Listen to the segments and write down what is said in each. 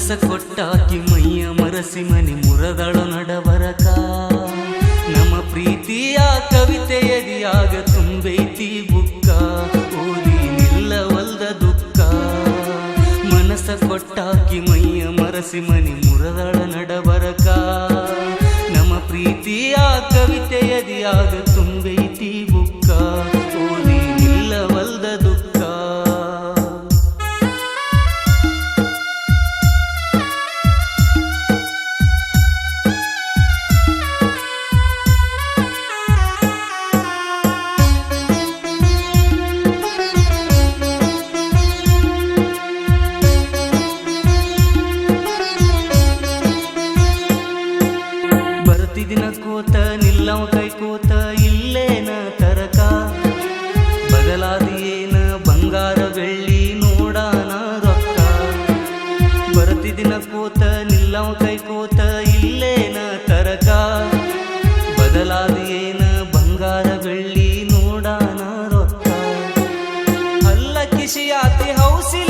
ಮನಸ ಕೊಟ್ಟಾಕಿ ಮೈಯ ಮರಸಿ ಮನಿ ಮುರದಳು ನಡವರಕ. ನಮ್ಮ ಪ್ರೀತಿಯ ಕವಿತೆಯದಿಯಾಗ ತುಂಬೈತಿ ಬುಕ್ಕ. ಓದಿ ನಿಲ್ಲವಲ್ದ ದುಃಖ ಮನಸ ಕೊಟ್ಟಾಕಿ ಮೈಯ ಮರಸಿ ಮನಿ ದಿನ ಕೂತ ನಿಲ್ಲವ ಕೈ ಕೂತ ಇಲ್ಲೇನ ತರಕ? ಬದಲಾದಿಯೇನ ಬಂಗಾರ ಬೆಳ್ಳಿ ನೋಡಾನ ರೊಕ್ಕ? ಬರತಿದಿನ ಕೂತ ನಿಲ್ಲವ ಕೈ ಕೂತ ಇಲ್ಲೇನ ತರಕ? ಬದಲಾದಿಯೇನ ಬಂಗಾರ ಬೆಳ್ಳಿ ನೋಡಾನ ರೊಕ್ಕ? ಅಲ್ಲ ಕಿಶಿಯಾತಿ ಹೌಸಿ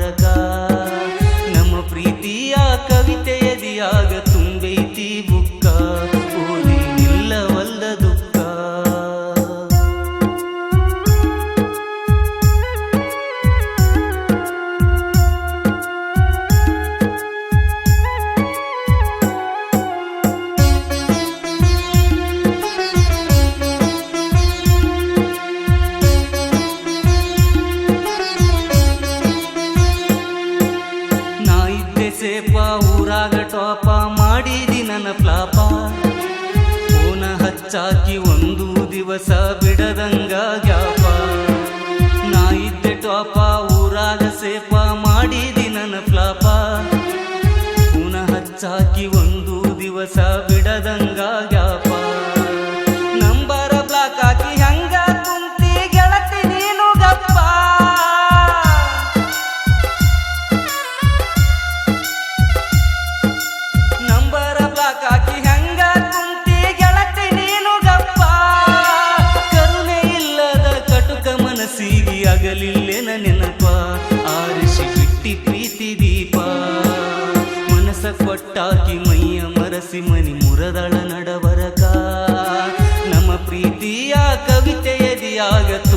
ಸೇಪ ಊರಾಗ ಟೋಪ ನರಸಿಂಹನಿ ಮುರದಳ ನಡವರಕ ನಮ್ಮ ಪ್ರೀತಿಯ ಕವಿತೆಯದಿಯಾಗತ್ತ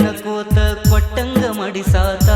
ಕೋತ ಕೊಟ್ಟಂಗ ಮಡಿಸಾತ.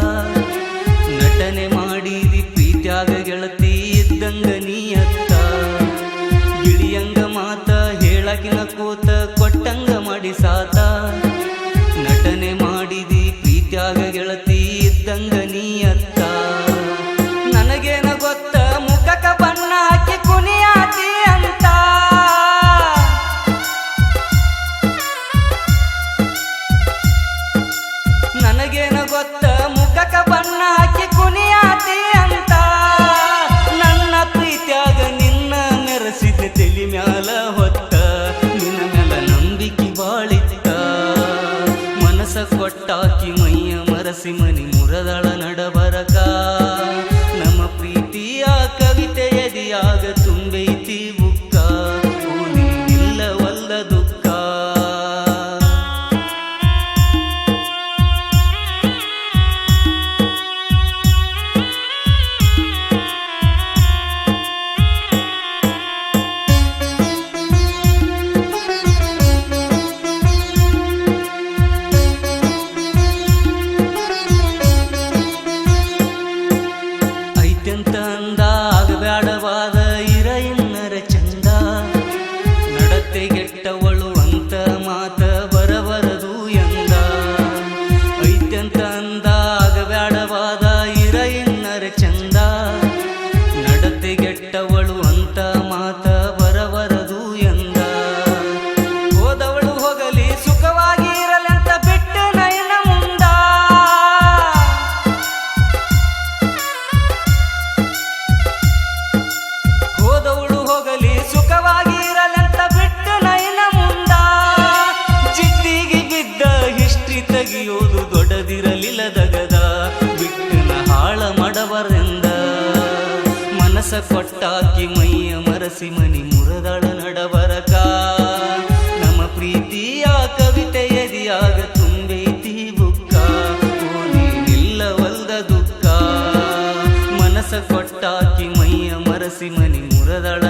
ತೆಗಿಯೋದು ದೊಡ್ಡದಿರಲಿಲ್ಲ ದಗದ ಬಿಟ್ಟಿನ ಹಾಳ ಮಡವರೆಂದ ಮನಸ ಕೊಟ್ಟಾಕಿ ಮೈಯ ಮರಸಿ ಮನಿ ಮುರದಳ ನಡವರ ನಮ್ಮ ಪ್ರೀತಿಯ ಕವಿತೆಯದಿಯಾಗ ತುಂಬೈತಿ ಬುಕ್ಕ. ಓದಿ ನಿಲ್ಲವಲ್ದ ದುಃಖ ಮನಸ ಕೊಟ್ಟಾಕಿ ಮೈಯ ಮರಸಿ ಮನಿ ಮುರದಳ